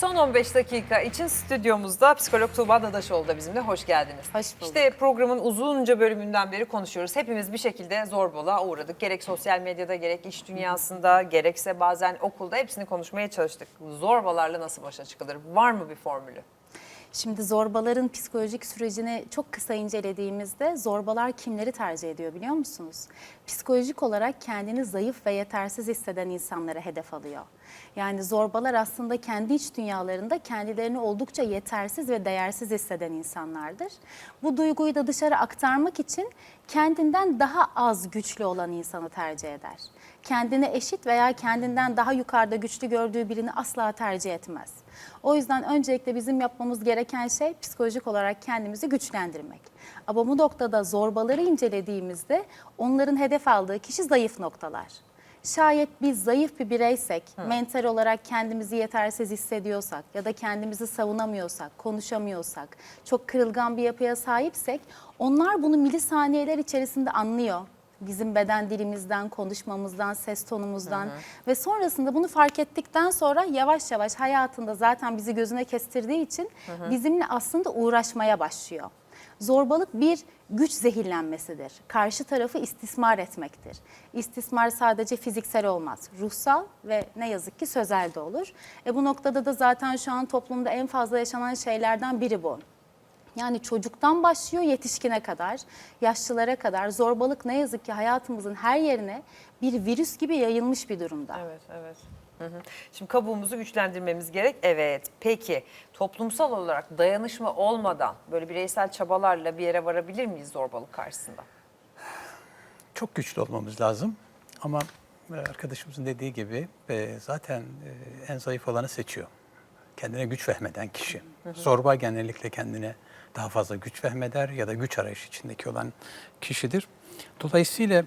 Son 15 dakika için stüdyomuzda psikolog Tuğba Dadaşoğlu da bizimle. Hoş geldiniz. Hoş bulduk. İşte programın uzunca bölümünden beri konuşuyoruz. Hepimiz bir şekilde zorbalığa uğradık. Gerek sosyal medyada, gerek iş dünyasında, gerekse bazen okulda hepsini konuşmaya çalıştık. Zorbalarla nasıl başa çıkılır? Var mı bir formülü? Şimdi zorbaların psikolojik sürecini çok kısa incelediğimizde zorbalar kimleri tercih ediyor biliyor musunuz? Psikolojik olarak kendini zayıf ve yetersiz hisseden insanlara hedef alıyor. Yani zorbalar aslında kendi iç dünyalarında kendilerini oldukça yetersiz ve değersiz hisseden insanlardır. Bu duyguyu da dışarı aktarmak için kendinden daha az güçlü olan insanı tercih eder. Kendine eşit veya kendinden daha yukarıda güçlü gördüğü birini asla tercih etmez. O yüzden öncelikle bizim yapmamız gereken şey psikolojik olarak kendimizi güçlendirmek. Ama bu noktada zorbaları incelediğimizde onların hedef aldığı kişi zayıf noktalar. Şayet biz zayıf bir bireysek, mental olarak kendimizi yetersiz hissediyorsak ya da kendimizi savunamıyorsak, konuşamıyorsak, çok kırılgan bir yapıya sahipsek onlar bunu milisaniyeler içerisinde anlıyor bizim beden dilimizden, konuşmamızdan, ses tonumuzdan ve sonrasında bunu fark ettikten sonra yavaş yavaş hayatında zaten bizi gözüne kestirdiği için bizimle aslında uğraşmaya başlıyor. Zorbalık bir güç zehirlenmesidir. Karşı tarafı istismar etmektir. İstismar sadece fiziksel olmaz. Ruhsal ve ne yazık ki sözel de olur. E bu noktada da zaten şu an toplumda en fazla yaşanan şeylerden biri bu. Yani çocuktan başlıyor yetişkine kadar, yaşlılara kadar zorbalık ne yazık ki hayatımızın her yerine bir virüs gibi yayılmış bir durumda. Evet, evet. Hı hı. Şimdi kabuğumuzu güçlendirmemiz gerek. Evet. Peki toplumsal olarak dayanışma olmadan böyle bireysel çabalarla bir yere varabilir miyiz zorbalık karşısında? Çok güçlü olmamız lazım ama e, arkadaşımızın dediği gibi e, zaten e, en zayıf olanı seçiyor. Kendine güç vehmeden kişi. Zorba genellikle kendine daha fazla güç vehmeder ya da güç arayışı içindeki olan kişidir. Dolayısıyla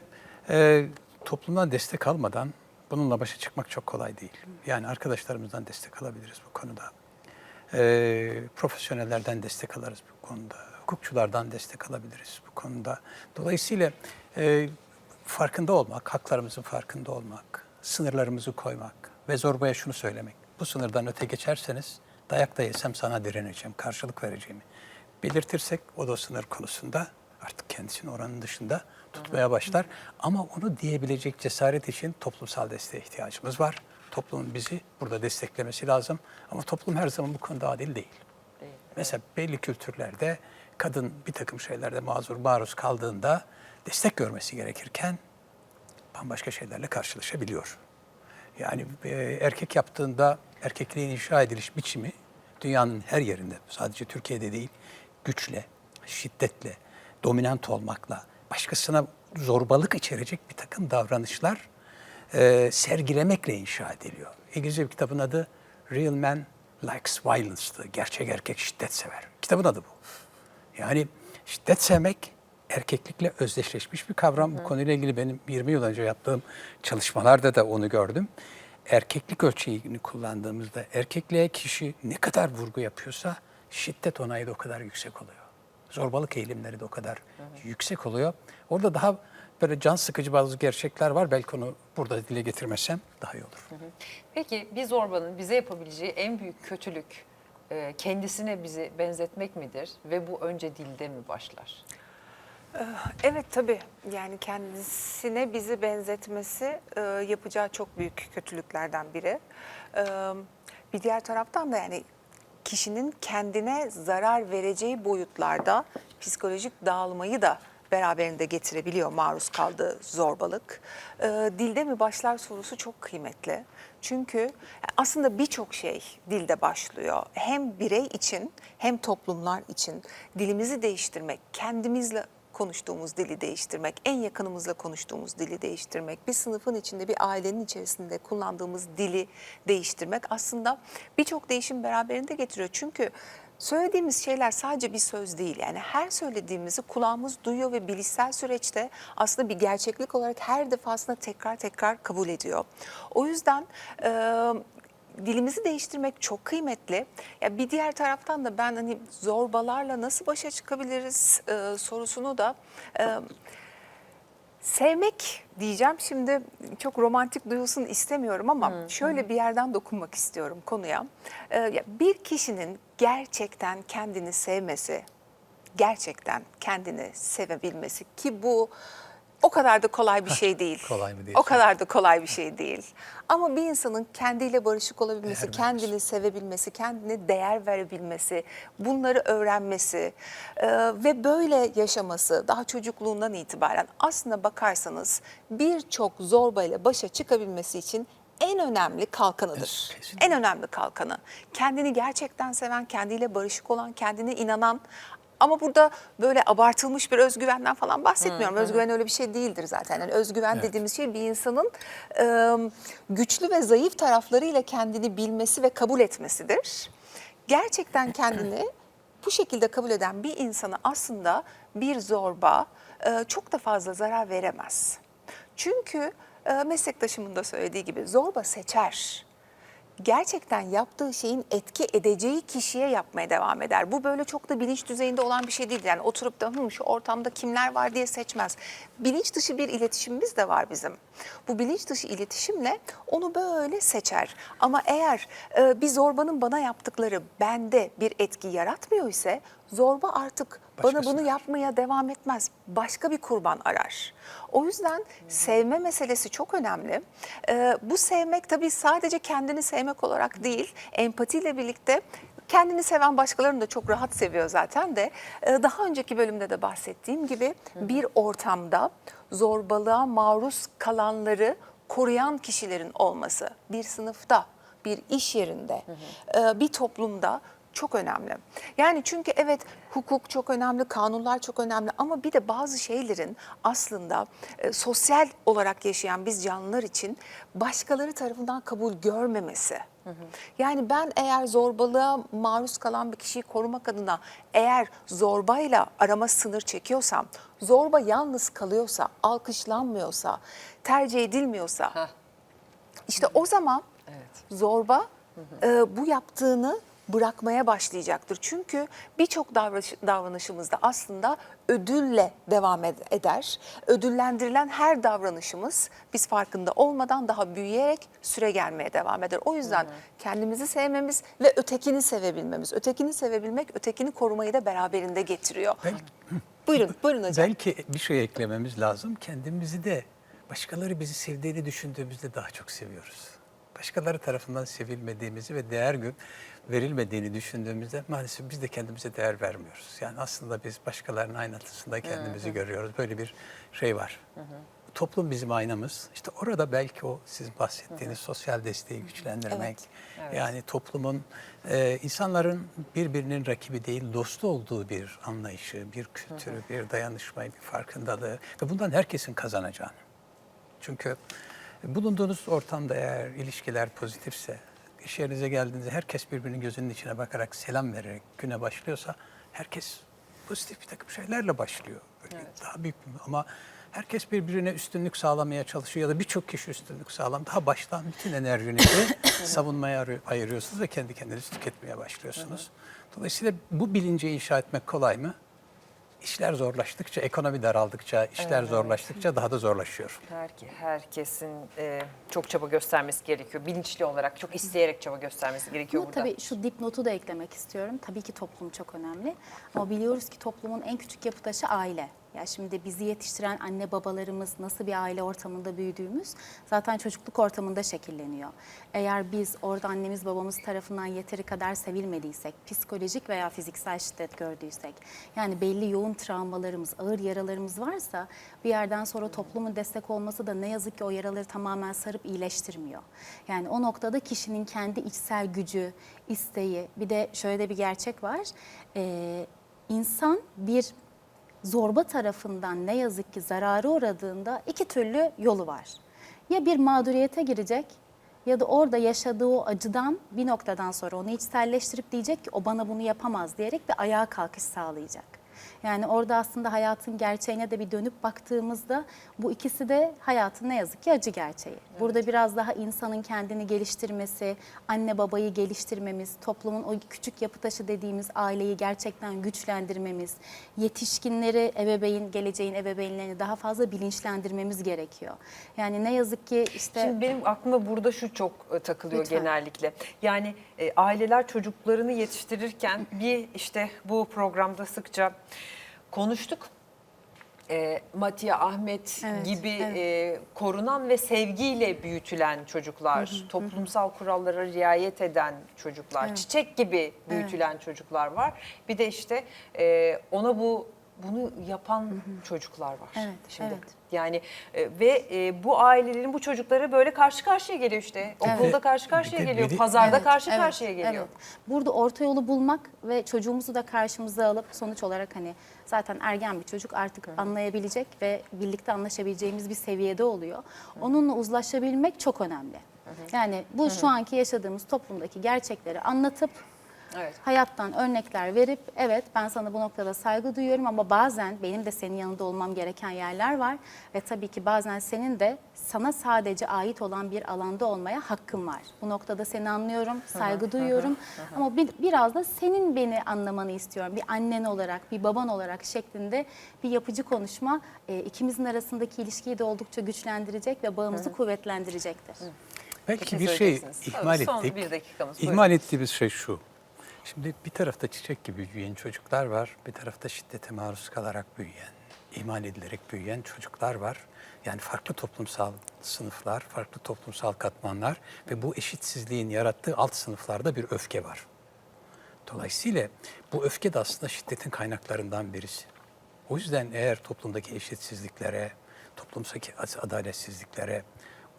e, toplumdan destek almadan bununla başa çıkmak çok kolay değil. Yani arkadaşlarımızdan destek alabiliriz bu konuda. E, profesyonellerden destek alırız bu konuda. Hukukçulardan destek alabiliriz bu konuda. Dolayısıyla e, farkında olmak, haklarımızın farkında olmak, sınırlarımızı koymak ve zorbaya şunu söylemek. Bu sınırdan öte geçerseniz dayak da yesem sana direneceğim, karşılık vereceğimi belirtirsek o da sınır konusunda artık kendisini oranın dışında tutmaya başlar. Ama onu diyebilecek cesaret için toplumsal desteğe ihtiyacımız var. Toplumun bizi burada desteklemesi lazım. Ama toplum her zaman bu konuda adil değil. Değil. Mesela belli kültürlerde kadın bir takım şeylerde mazur maruz kaldığında destek görmesi gerekirken bambaşka şeylerle karşılaşabiliyor. Yani e, erkek yaptığında erkekliğin inşa ediliş biçimi dünyanın her yerinde sadece Türkiye'de değil güçle, şiddetle, dominant olmakla, başkasına zorbalık içerecek bir takım davranışlar e, sergilemekle inşa ediliyor. İngilizce bir kitabın adı Real Man Likes Violence'dı. Gerçek erkek şiddet sever. Kitabın adı bu. Yani şiddet sevmek erkeklikle özdeşleşmiş bir kavram. Bu konuyla ilgili benim 20 yıl önce yaptığım çalışmalarda da onu gördüm. Erkeklik ölçeğini kullandığımızda erkekliğe kişi ne kadar vurgu yapıyorsa şiddet onayı da o kadar yüksek oluyor. Zorbalık eğilimleri de o kadar yüksek oluyor. Orada daha böyle can sıkıcı bazı gerçekler var. Belki onu burada dile getirmesem daha iyi olur. Peki bir zorbanın bize yapabileceği en büyük kötülük e, kendisine bizi benzetmek midir ve bu önce dilde mi başlar? Evet tabii yani kendisine bizi benzetmesi e, yapacağı çok büyük kötülüklerden biri. E, bir diğer taraftan da yani kişinin kendine zarar vereceği boyutlarda psikolojik dağılmayı da beraberinde getirebiliyor maruz kaldığı zorbalık. E, dilde mi başlar sorusu çok kıymetli. Çünkü aslında birçok şey dilde başlıyor. Hem birey için hem toplumlar için dilimizi değiştirmek, kendimizle konuştuğumuz dili değiştirmek, en yakınımızla konuştuğumuz dili değiştirmek, bir sınıfın içinde, bir ailenin içerisinde kullandığımız dili değiştirmek aslında birçok değişim beraberinde getiriyor. Çünkü söylediğimiz şeyler sadece bir söz değil. Yani her söylediğimizi kulağımız duyuyor ve bilişsel süreçte aslında bir gerçeklik olarak her defasında tekrar tekrar kabul ediyor. O yüzden e, dilimizi değiştirmek çok kıymetli. Ya bir diğer taraftan da ben hani zorbalarla nasıl başa çıkabiliriz e, sorusunu da e, Sevmek diyeceğim şimdi çok romantik duyulsun istemiyorum ama şöyle bir yerden dokunmak istiyorum konuya. Ya bir kişinin gerçekten kendini sevmesi, gerçekten kendini sevebilmesi ki bu o kadar da kolay bir şey değil. kolay mı O diyorsun? kadar da kolay bir şey değil. Ama bir insanın kendiyle barışık olabilmesi, Değer kendini vermesi. sevebilmesi, kendine değer verebilmesi, bunları öğrenmesi e, ve böyle yaşaması daha çocukluğundan itibaren aslında bakarsanız birçok zorbayla başa çıkabilmesi için en önemli kalkanıdır. Evet, kesinlikle. En önemli kalkanı. Kendini gerçekten seven, kendiyle barışık olan, kendine inanan ama burada böyle abartılmış bir özgüvenden falan bahsetmiyorum. Özgüven öyle bir şey değildir zaten. Yani özgüven Evet. dediğimiz şey bir insanın e, güçlü ve zayıf taraflarıyla kendini bilmesi ve kabul etmesidir. Gerçekten kendini bu şekilde kabul eden bir insana aslında bir zorba e, çok da fazla zarar veremez. Çünkü e, meslektaşımın da söylediği gibi zorba seçer gerçekten yaptığı şeyin etki edeceği kişiye yapmaya devam eder. Bu böyle çok da bilinç düzeyinde olan bir şey değil. Yani oturup da "Hı, şu ortamda kimler var diye seçmez. Bilinç dışı bir iletişimimiz de var bizim. Bu bilinç dışı iletişimle onu böyle seçer. Ama eğer e, bir zorbanın bana yaptıkları bende bir etki yaratmıyor ise zorba artık bana Başkasını bunu yapmaya devam etmez. Başka bir kurban arar. O yüzden sevme meselesi çok önemli. Ee, bu sevmek tabii sadece kendini sevmek olarak değil, empatiyle birlikte kendini seven başkalarını da çok rahat seviyor zaten de. Ee, daha önceki bölümde de bahsettiğim gibi bir ortamda zorbalığa maruz kalanları koruyan kişilerin olması, bir sınıfta, bir iş yerinde, e, bir toplumda çok önemli. Yani çünkü evet hukuk çok önemli, kanunlar çok önemli ama bir de bazı şeylerin aslında e, sosyal olarak yaşayan biz canlılar için başkaları tarafından kabul görmemesi. Yani ben eğer zorbalığa maruz kalan bir kişiyi korumak adına eğer zorbayla arama sınır çekiyorsam, zorba yalnız kalıyorsa, alkışlanmıyorsa, tercih edilmiyorsa Heh. işte o zaman Evet. zorba e, bu yaptığını bırakmaya başlayacaktır. Çünkü birçok davranış, davranışımızda aslında ödülle devam ed- eder. Ödüllendirilen her davranışımız biz farkında olmadan daha büyüyerek süre gelmeye devam eder. O yüzden kendimizi sevmemiz ve ötekini sevebilmemiz. Ötekini sevebilmek, ötekini korumayı da beraberinde getiriyor. Belki, Buyurun, buyurun hocam. belki bir şey eklememiz lazım. Kendimizi de başkaları bizi sevdiğini düşündüğümüzde daha çok seviyoruz. Başkaları tarafından sevilmediğimizi ve değer verilmediğini düşündüğümüzde maalesef biz de kendimize değer vermiyoruz. Yani aslında biz başkalarının aynatısında kendimizi görüyoruz. Böyle bir şey var. Toplum bizim aynamız. İşte orada belki o sizin bahsettiğiniz sosyal desteği güçlendirmek, Evet. yani toplumun, e, insanların birbirinin rakibi değil, dostu olduğu bir anlayışı, bir kültürü, bir dayanışmayı, bir farkındalığı ve bundan herkesin kazanacağını. Çünkü bulunduğunuz ortamda eğer ilişkiler pozitifse, iş yerinize geldiğinizde herkes birbirinin gözünün içine bakarak selam vererek güne başlıyorsa herkes pozitif bir takım şeylerle başlıyor. Böyle daha büyük bir, ama herkes birbirine üstünlük sağlamaya çalışıyor ya da birçok kişi üstünlük sağlam. Daha baştan bütün enerjinizi savunmaya ayırıyorsunuz ve kendi kendinizi tüketmeye başlıyorsunuz. Dolayısıyla bu bilinci inşa etmek kolay mı? İşler zorlaştıkça, ekonomi daraldıkça, işler zorlaştıkça daha da zorlaşıyor. Belki herkesin e, çok çaba göstermesi gerekiyor. Bilinçli olarak, çok isteyerek çaba göstermesi gerekiyor Ama burada. tabii şu dipnotu da eklemek istiyorum. Tabii ki toplum çok önemli. Ama biliyoruz ki toplumun en küçük yapı taşı aile. Ya şimdi bizi yetiştiren anne babalarımız nasıl bir aile ortamında büyüdüğümüz zaten çocukluk ortamında şekilleniyor. Eğer biz orada annemiz babamız tarafından yeteri kadar sevilmediysek, psikolojik veya fiziksel şiddet gördüysek, yani belli yoğun travmalarımız, ağır yaralarımız varsa bir yerden sonra toplumun destek olması da ne yazık ki o yaraları tamamen sarıp iyileştirmiyor. Yani o noktada kişinin kendi içsel gücü, isteği, bir de şöyle de bir gerçek var. Ee, insan bir zorba tarafından ne yazık ki zararı uğradığında iki türlü yolu var. Ya bir mağduriyete girecek ya da orada yaşadığı o acıdan bir noktadan sonra onu içselleştirip diyecek ki o bana bunu yapamaz diyerek bir ayağa kalkış sağlayacak. Yani orada aslında hayatın gerçeğine de bir dönüp baktığımızda bu ikisi de hayatın ne yazık ki acı gerçeği. Burada biraz daha insanın kendini geliştirmesi, anne babayı geliştirmemiz, toplumun o küçük yapı taşı dediğimiz aileyi gerçekten güçlendirmemiz, yetişkinleri, ebeveyn, geleceğin ebeveynlerini daha fazla bilinçlendirmemiz gerekiyor. Yani ne yazık ki işte Şimdi benim aklıma burada şu çok e, takılıyor Lütfen. genellikle. Yani e, aileler çocuklarını yetiştirirken bir işte bu programda sıkça konuştuk. E, Matia Ahmet Evet, gibi evet. e, korunan ve sevgiyle büyütülen çocuklar, toplumsal kurallara riayet eden çocuklar, Evet. çiçek gibi büyütülen çocuklar var. Bir de işte e, ona bu bunu yapan çocuklar var. Evet, şimdi. evet. Yani e, ve e, bu ailelerin bu çocukları böyle karşı karşıya geliyor işte. Okulda karşı karşıya Bir de- geliyor, bir de- pazarda Evet, karşı evet, karşıya geliyor. evet. Burada orta yolu bulmak ve çocuğumuzu da karşımıza alıp sonuç olarak hani zaten ergen bir çocuk artık anlayabilecek ve birlikte anlaşabileceğimiz bir seviyede oluyor. Onunla uzlaşabilmek çok önemli. Yani bu şu anki yaşadığımız toplumdaki gerçekleri anlatıp Evet. hayattan örnekler verip evet ben sana bu noktada saygı duyuyorum ama bazen benim de senin yanında olmam gereken yerler var ve tabii ki bazen senin de sana sadece ait olan bir alanda olmaya hakkın var. Bu noktada seni anlıyorum, saygı duyuyorum ama bir, biraz da senin beni anlamanı istiyorum. Bir annen olarak, bir baban olarak şeklinde bir yapıcı konuşma e, ikimizin arasındaki ilişkiyi de oldukça güçlendirecek ve bağımızı kuvvetlendirecektir. Belki Ne bir şey söyleyeceksiniz? ihmal Son ettik. bir dakikamız, İhmal ettiğimiz şey şu. Şimdi bir tarafta çiçek gibi büyüyen çocuklar var. Bir tarafta şiddete maruz kalarak büyüyen, ihmal edilerek büyüyen çocuklar var. Yani farklı toplumsal sınıflar, farklı toplumsal katmanlar ve bu eşitsizliğin yarattığı alt sınıflarda bir öfke var. Dolayısıyla bu öfke de aslında şiddetin kaynaklarından birisi. O yüzden eğer toplumdaki eşitsizliklere, toplumdaki adaletsizliklere,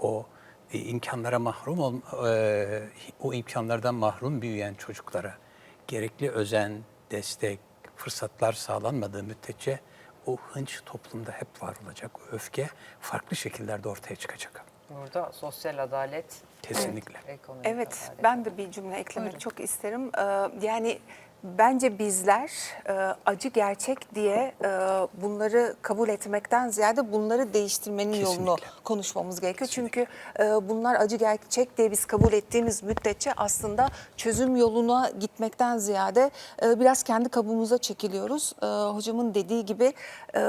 o e, imkanlara mahrum ol, e, o imkanlardan mahrum büyüyen çocuklara gerekli özen, destek, fırsatlar sağlanmadığı müddetçe o hınç toplumda hep var olacak. O öfke farklı şekillerde ortaya çıkacak. Burada sosyal adalet, Kesinlikle. ekonomik Evet, adalet. ben de bir cümle eklemek Buyurun. çok isterim. Ee, yani bence bizler e, acı gerçek diye e, bunları kabul etmekten ziyade bunları değiştirmenin yolunu Kesinlikle. konuşmamız gerekiyor. Çünkü e, bunlar acı gerçek diye biz kabul ettiğimiz müddetçe aslında çözüm yoluna gitmekten ziyade e, biraz kendi kabuğumuza çekiliyoruz. E, hocamın dediği gibi e,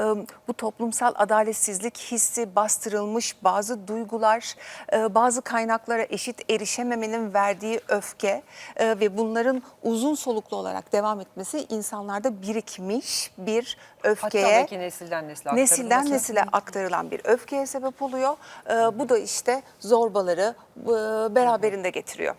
bu toplumsal adaletsizlik hissi bastırılmış bazı duygular, e, bazı kaynaklara eşit erişememenin verdiği öfke e, ve bunların uzun soluklu olarak devam etmesi insanlarda birikmiş bir Hatta öfkeye belki nesilden nesile aktarılması. nesilden nesile aktarılan bir öfkeye sebep oluyor. E, bu da işte zorbaları e, beraberinde getiriyor.